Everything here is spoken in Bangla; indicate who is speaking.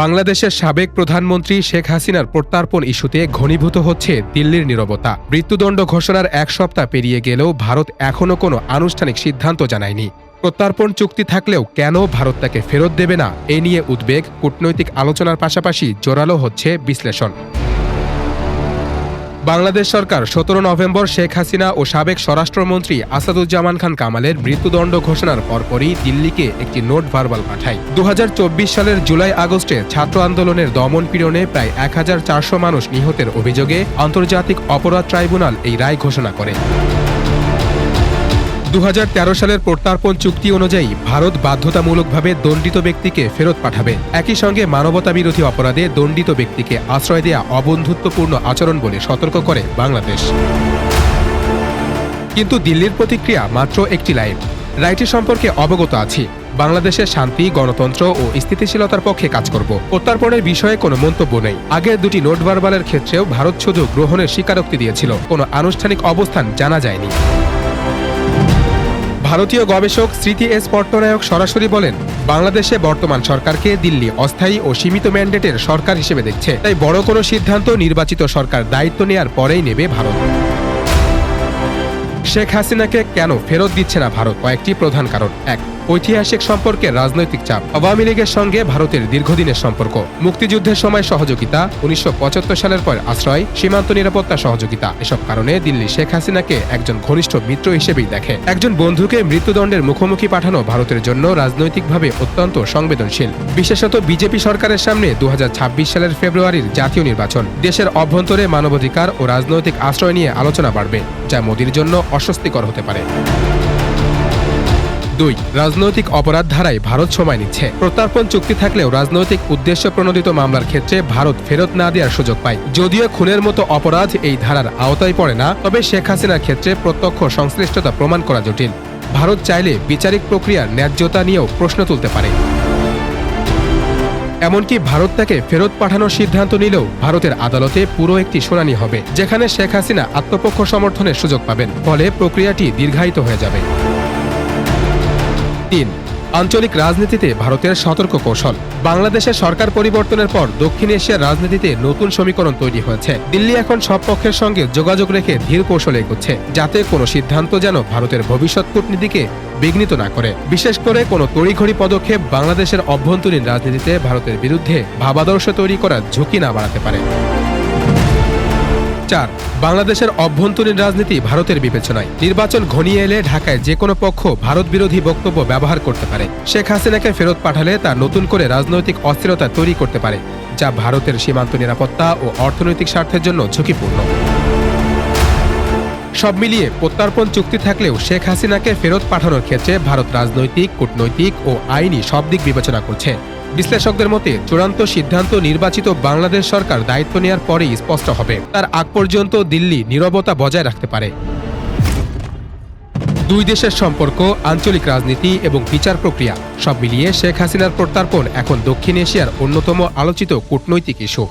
Speaker 1: বাংলাদেশের সাবেক প্রধানমন্ত্রী শেখ হাসিনার প্রত্যার্পণ ইস্যুতে ঘনীভূত হচ্ছে দিল্লির নিরবতা। মৃত্যুদণ্ড ঘোষণার এক সপ্তাহ পেরিয়ে গেলেও ভারত এখনও কোনো আনুষ্ঠানিক সিদ্ধান্ত জানায়নি। প্রত্যার্পণ চুক্তি থাকলেও কেন ভারত তাকে ফেরত দেবে না, এ নিয়ে উদ্বেগ, কূটনৈতিক আলোচনার পাশাপাশি জোরালো হচ্ছে বিশ্লেষণ। বাংলাদেশ সরকার সতেরো নভেম্বর শেখ হাসিনা ও সাবেক স্বরাষ্ট্রমন্ত্রী আসাদুজ্জামান খান কামালের মৃত্যুদণ্ড ঘোষণার পরপরই দিল্লিকে একটি নোট ভার্বাল পাঠায়। দু হাজার চব্বিশ সালের জুলাই আগস্টে ছাত্র আন্দোলনের দমন পীড়নে প্রায় এক হাজার চারশো মানুষ নিহতের অভিযোগে আন্তর্জাতিক অপরাধ ট্রাইব্যুনাল এই রায় ঘোষণা করে। দু হাজার তেরো সালের প্রত্যার্পণ চুক্তি অনুযায়ী ভারত বাধ্যতামূলকভাবে দণ্ডিত ব্যক্তিকে ফেরত পাঠাবে। একই সঙ্গে মানবতা বিরোধী অপরাধে দণ্ডিত ব্যক্তিকে আশ্রয় দেয়া অবন্ধুত্বপূর্ণ আচরণ বলে সতর্ক করে বাংলাদেশ। কিন্তু দিল্লির প্রতিক্রিয়া মাত্র একটি লাইন। রায়টি সম্পর্কে অবগত আছি, বাংলাদেশের শান্তি, গণতন্ত্র ও স্থিতিশীলতার পক্ষে কাজ করব। প্রত্যার্পণের বিষয়ে কোনো মন্তব্য নেই। আগের দুটি নোট বারবালের ক্ষেত্রেও ভারত শুধু গ্রহণের স্বীকারোক্তি দিয়েছিল। কোনো আনুষ্ঠানিক অবস্থান জানা যায়নি। ভারতীয় গবেষক স্মৃতি এস পট্টনায়ক সরাসরি বলেন, বাংলাদেশে বর্তমান সরকারকে দিল্লি অস্থায়ী ও সীমিত ম্যান্ডেটের সরকার হিসেবে দেখছে। তাই বড় কোনো সিদ্ধান্ত নির্বাচিত সরকার দায়িত্ব নেয়ার পরেই নেবে ভারত। শেখ হাসিনাকে কেন ফেরত দিচ্ছে না ভারত? কয়েকটি প্রধান কারণ। এক ঐতিহাসিক সম্পর্কে রাজনৈতিক চাপ। আওয়ামী লীগের সঙ্গে ভারতের দীর্ঘদিনের সম্পর্ক। মুক্তিযুদ্ধের সময় সহযোগিতা, উনিশশো পঁচাত্তর সালের পর আশ্রয়, সীমান্ত নিরাপত্তা সহযোগিতা। এসব কারণে দিল্লি শেখ হাসিনাকে একজন ঘনিষ্ঠ মিত্র হিসেবেই দেখে। একজন বন্ধুকে মৃত্যুদণ্ডের মুখোমুখি পাঠানো ভারতের জন্য রাজনৈতিকভাবে অত্যন্ত সংবেদনশীল। বিশেষত বিজেপি সরকারের সামনে দু হাজার ছাব্বিশ সালের ফেব্রুয়ারির জাতীয় নির্বাচন। দেশের অভ্যন্তরে মানবাধিকার ও রাজনৈতিক আশ্রয় নিয়ে আলোচনা বাড়বে, যা মোদির জন্য অস্বস্তিকর হতে পারে। দুই, রাজনৈতিক অপরাধ ধারায় ভারত সময় নিচ্ছে। প্রত্যার্পণ চুক্তি থাকলেও রাজনৈতিক উদ্দেশ্য প্রণোদিত মামলার ক্ষেত্রে ভারত ফেরত না দেওয়ার সুযোগ পায়। যদিও খুনের মতো অপরাধ এই ধারার আওতায় পড়ে না, তবে শেখ হাসিনার ক্ষেত্রে প্রত্যক্ষ সংশ্লিষ্টতা প্রমাণ করা জটিল। ভারত চাইলে বিচারিক প্রক্রিয়ার ন্যায্যতা নিয়েও প্রশ্ন তুলতে পারে। এমনকি ভারত তাকে ফেরত পাঠানোর সিদ্ধান্ত নিলেও ভারতের আদালতে পুরো একটি শুনানি হবে, যেখানে শেখ হাসিনা আত্মপক্ষ সমর্থনের সুযোগ পাবেন। ফলে প্রক্রিয়াটি দীর্ঘায়িত হয়ে যাবে। তিন, আঞ্চলিক রাজনীতিতে ভারতের সতর্ক কৌশল। বাংলাদেশের সরকার পরিবর্তনের পর দক্ষিণ এশিয়ার রাজনীতিতে নতুন সমীকরণ তৈরি হয়েছে। দিল্লি এখন সব পক্ষের সঙ্গে যোগাযোগ রেখে ধীর কৌশলে এগোচ্ছে, যাতে কোনো সিদ্ধান্ত যেন ভারতের ভবিষ্যৎ কূটনীতিকে বিঘ্নিত না করে। বিশেষ করে কোনো তড়িঘড়ি পদক্ষেপ বাংলাদেশের অভ্যন্তরীণ রাজনীতিতে ভারতের বিরুদ্ধে ভাবাদর্শ তৈরি করার ঝুঁকি না বাড়াতে পারে। চার, বাংলাদেশের অভ্যন্তরীণ রাজনীতি ভারতের বিবেচনায়। নির্বাচন ঘনিয়ে এলে ঢাকায় যে কোনো পক্ষ ভারত বিরোধী বক্তব্য ব্যবহার করতে পারে। শেখ হাসিনাকে ফেরত পাঠালে তা নতুন করে রাজনৈতিক অস্থিরতা তৈরি করতে পারে, যা ভারতের সীমান্ত নিরাপত্তা ও অর্থনৈতিক স্বার্থের জন্য ঝুঁকিপূর্ণ। সব মিলিয়ে প্রত্যার্পণ চুক্তি থাকলেও শেখ হাসিনাকে ফেরত পাঠানোর ক্ষেত্রে ভারত রাজনৈতিক, কূটনৈতিক ও আইনি সব দিক বিবেচনা করছে। বিশ্লেষকদের মতে, চূড়ান্ত সিদ্ধান্ত নির্বাচিত বাংলাদেশ সরকার দায়িত্ব নেওয়ার পরেই স্পষ্ট হবে। তার আগ পর্যন্ত দিল্লি নিরবতা বজায় রাখতে পারে। দুই দেশের সম্পর্ক, আঞ্চলিক রাজনীতি এবং বিচার প্রক্রিয়া সব মিলিয়ে শেখ হাসিনার প্রত্যার্পণ এখন দক্ষিণ এশিয়ার অন্যতম আলোচিত কূটনৈতিক ইস্যু।